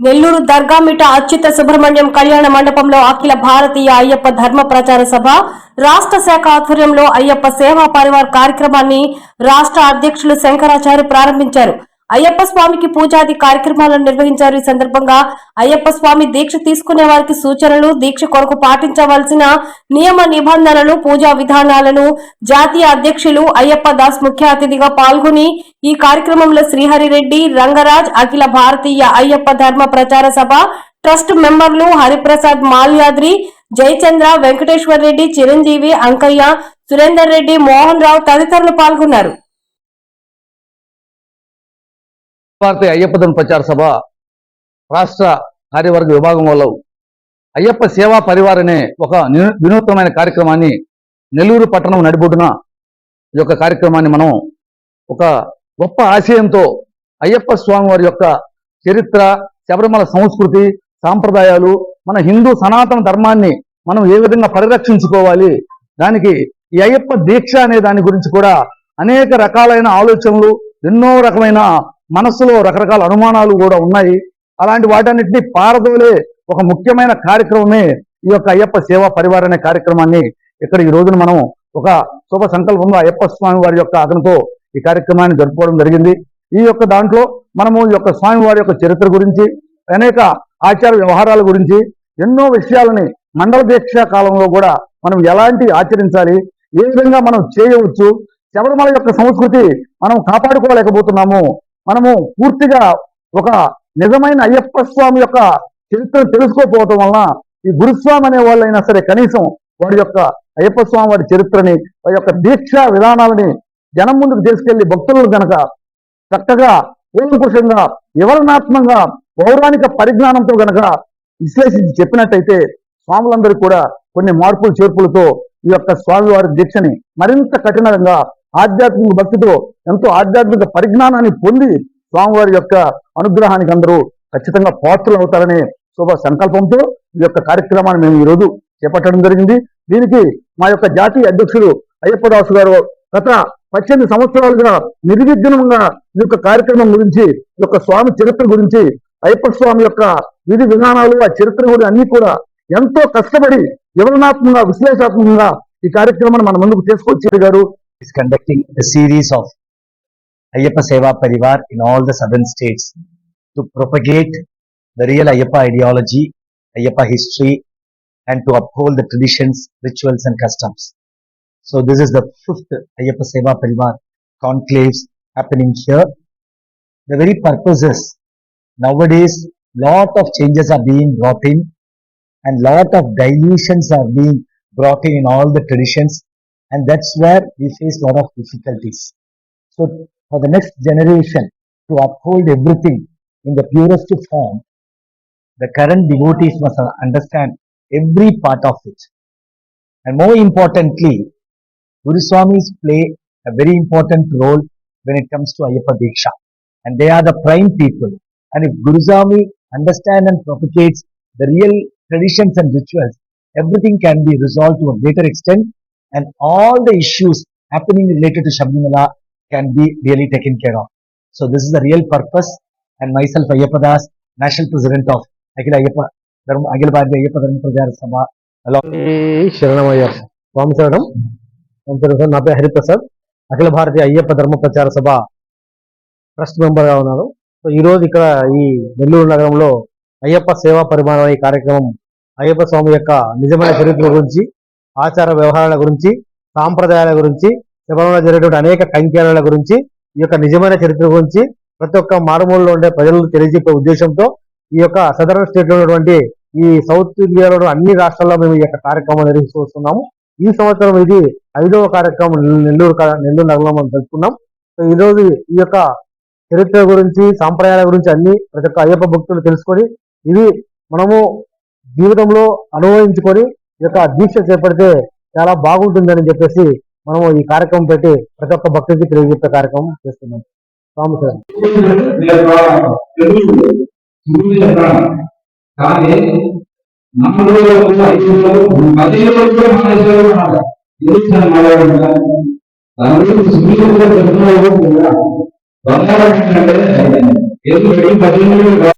నెల్లూరు దర్గామిట అచ్యుత సుబ్రహ్మణ్యం కళ్యాణ మండపంలో అఖిల భారతీయ అయ్యప్ప ధర్మ ప్రచార సభ రాష్ట్ర శాఖ ఆధ్వర్యంలో అయ్యప్ప సేవా పరివార్ కార్యక్రమాన్ని రాష్ట్ర అధ్యక్షులు శంకరాచార్య ప్రారంభించారు. అయ్యప్ప స్వామికి పూజాది కార్యక్రమాలను నిర్వహించారు. ఈ సందర్భంగా అయ్యప్ప స్వామి దీక్ష తీసుకునే వారికి సూచనలు దీక్ష కొరకు పాటించవలసిన నియమ నిబంధనలు పూజా విధానాలను జాతీయ అధ్యక్షులు అయ్యప్ప దాస్ ముఖ్య అతిథిగా పాల్గొని ఈ కార్యక్రమంలో శ్రీహరిరెడ్డి రంగరాజ్ అఖిల భారతీయ అయ్యప్ప ధర్మ ప్రచార సభ ట్రస్ట్ మెంబర్లు హరిప్రసాద్ మాల్యాద్రి జయచంద్ర వెంకటేశ్వర్ రెడ్డి చిరంజీవి అంకయ్య సురేందర్ రెడ్డి మోహన్ రావు తదితరులు పాల్గొన్నారు. భారతి అయ్యప్ప ప్రచార సభ రాష్ట్ర కార్యవర్గ విభాగం వల్ల అయ్యప్ప సేవా పరివార్ అనే ఒక వినూత్నమైన కార్యక్రమాన్ని నెల్లూరు పట్టణం నడిబొడ్డున ఈ యొక్క కార్యక్రమాన్ని మనం ఒక గొప్ప ఆశయంతో అయ్యప్ప స్వామి వారి యొక్క చరిత్ర శబరిమల సంస్కృతి సాంప్రదాయాలు మన హిందూ సనాతన ధర్మాన్ని మనం ఏ విధంగా పరిరక్షించుకోవాలి దానికి ఈ అయ్యప్ప దీక్ష అనే దాని గురించి కూడా అనేక రకాలైన ఆలోచనలు ఎన్నో రకమైన మనస్సులో రకరకాల అనుమానాలు కూడా ఉన్నాయి. అలాంటి వాటన్నిటిని పారదోలే ఒక ముఖ్యమైన కార్యక్రమమే ఈ యొక్క అయ్యప్ప సేవా పరివార్ అనే కార్యక్రమాన్ని ఇక్కడ ఈ రోజున మనం ఒక శుభ సంకల్పంలో అయ్యప్ప స్వామి వారి యొక్క అతనితో ఈ కార్యక్రమాన్ని జరుపుకోవడం జరిగింది. ఈ యొక్క దాంట్లో మనము ఈ యొక్క స్వామి వారి యొక్క చరిత్ర గురించి అనేక ఆచార వ్యవహారాల గురించి ఎన్నో విషయాలని మండల దీక్ష కాలంలో కూడా మనం ఎలాంటి ఆచరించాలి ఏ విధంగా మనం చేయవచ్చు శబరిమల యొక్క సంస్కృతి మనం కాపాడుకోలేకపోతున్నాము మనము పూర్తిగా ఒక నిజమైన అయ్యప్ప స్వామి యొక్క చరిత్ర తెలుసుకోకపోవటం వలన ఈ గురుస్వామి అనే వాళ్ళైనా సరే కనీసం వాడి యొక్క అయ్యప్ప స్వామి వారి చరిత్రని వారి యొక్క దీక్షా విధానాలని జనం ముందుకు తీసుకెళ్ళి భక్తులను గనక చక్కగా కూలంకుషంగా వివరణాత్మకంగా పౌరాణిక పరిజ్ఞానంతో గనక విశ్లేషించి చెప్పినట్టయితే స్వాములందరికీ కూడా కొన్ని మార్పులు చేర్పులతో ఈ యొక్క స్వామివారి దీక్షని మరింత కఠినంగా ఆధ్యాత్మిక భక్తితో ఎంతో ఆధ్యాత్మిక పరిజ్ఞానాన్ని పొంది స్వామివారి యొక్క అనుగ్రహానికి అందరూ ఖచ్చితంగా పాత్రలు అవుతారనే శుభ సంకల్పంతో ఈ యొక్క కార్యక్రమాన్ని మేము ఈరోజు చేపట్టడం జరిగింది. దీనికి మా యొక్క జాతీయ అధ్యక్షుడు అయ్యప్పదాసు గారు గత పద్దెనిమిది సంవత్సరాలుగా నిర్విఘ్నంగా ఈ యొక్క కార్యక్రమం గురించి ఈ యొక్క స్వామి చరిత్ర గురించి అయ్యప్ప స్వామి యొక్క విధి విధానాలు ఆ చరిత్ర కూడా అన్ని కూడా ఎంతో కష్టపడి వివరణాత్మకంగా విశ్లేషాత్మకంగా ఈ కార్యక్రమాన్ని మన ముందుకు తీసుకొచ్చారు గారు. Is conducting a series of Ayyappa Seva Parivar in all the southern states to propagate the real Ayyappa ideology, Ayyappa history, and to uphold the traditions, rituals, and customs. So, this is the fifth Ayyappa Seva Parivar conclaves happening here. The very purpose is nowadays, lot of changes are being brought in, and lot of dilutions are being brought in in all the traditions and that's where we face a lot of difficulties. So for the next generation to uphold everything in the purest form, the current devotees must understand every part of it. And more importantly, Guru Swamis play a very important role when it comes to Ayyappa Diksha. And they are the prime people. And if Guru Swami understand and propagates the real traditions and rituals, everything can be resolved to a greater extent and all the issues happening related to Shabrimala can be really taken care of. So this is the real purpose and myself Ayyappa Das, National President of Akhila Ayyappa Dharma, Akhila Bharatiya Ayyappa Dharma Prachara Sabha ఈ శరణమయ్య స్వామి శరణం sir నా పేరు హరిప్రసాద్ అఖిల భారతీయ అయ్యప్ప ధర్మ ప్రచార సభ trust మెంబర్గా ఉన్నాను so ఈ రోజు ఇక్కడ ఈ నెల్లూరు నగరంలో అయ్యప్ప సేవా పరిమాణం అనే కార్యక్రమం అయ్యప్ప స్వామి యొక్క నిజమైన చరిత్ర గురించి ఆచార వ్యవహారాల గురించి సాంప్రదాయాల గురించి శబరిమల జరిగినటువంటి అనేక కంకేళాల గురించి ఈ యొక్క నిజమైన చరిత్ర గురించి ప్రతి ఒక్క మారుమూలలో ఉండే ప్రజలకు తెలియజెప్పే ఉద్దేశంతో ఈ యొక్క సదరన్ స్టేట్లో ఉన్నటువంటి ఈ సౌత్ ఇండియాలో అన్ని రాష్ట్రాల్లో మేము ఈ యొక్క కార్యక్రమం నిర్వహిస్తూ వస్తున్నాము. ఈ సంవత్సరం ఇది ఐదవ కార్యక్రమం నెల్లూరు నెల్లూరు నగరంలో మనం జరుపుకున్నాం. సో ఈ రోజు ఈ యొక్క చరిత్ర గురించి సాంప్రదాయాల గురించి అన్ని ప్రతి ఒక్క అయ్యప్ప భక్తులు తెలుసుకొని ఇవి మనము జీవితంలో అనుభవించుకొని యొక్క దీక్ష చేపడితే చాలా బాగుంటుందని చెప్పేసి మనము ఈ కార్యక్రమం పెట్టి ప్రతి ఒక్క భక్తుడికి తెలియజెప్పే కార్యక్రమం చేస్తున్నాం. స్వామి సార్. కానీ నమ్మలో ఐదులో పదిలో మానేశ్వరం ఉన్నారు ఎందుకు మాట్లాడుతున్నా? దాని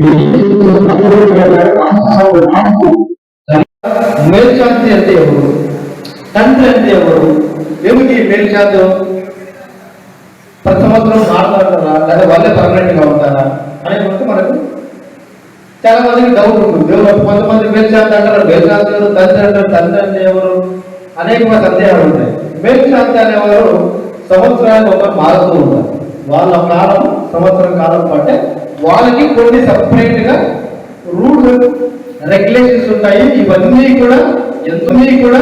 స్వామి మేల్శాంతి అంటే ఎవరు? తండ్రి అంటే ఎవరు? ఏమిటి ఈ మేల్శాంతి? ప్రతి సంవత్సరం మాట్లాడతారా? లేదా వాళ్ళే పర్మనెంట్గా ఉంటారా? అనే వస్తే మనకు చాలా మందికి డౌట్ ఉంటుంది. కొంతమంది మేల్శాంతి అంటారు మేల్శాంతి ఎవరు తండ్రి అంటారు తండ్రి అంటే ఎవరు? అనేక సందేహాలు ఉంటాయి. మేల్శాంతి అనేవారు సంవత్సరానికి ఒక మారుతూ ఉంటారు. వాళ్ళ కాలం సంవత్సరం కాలం పాటే వాళ్ళకి కొన్ని సపరేట్గా రూల్స్ రెగ్యులేషన్స్ ఉంటాయి. ఇవన్నీ కూడా ఎన్ని కూడా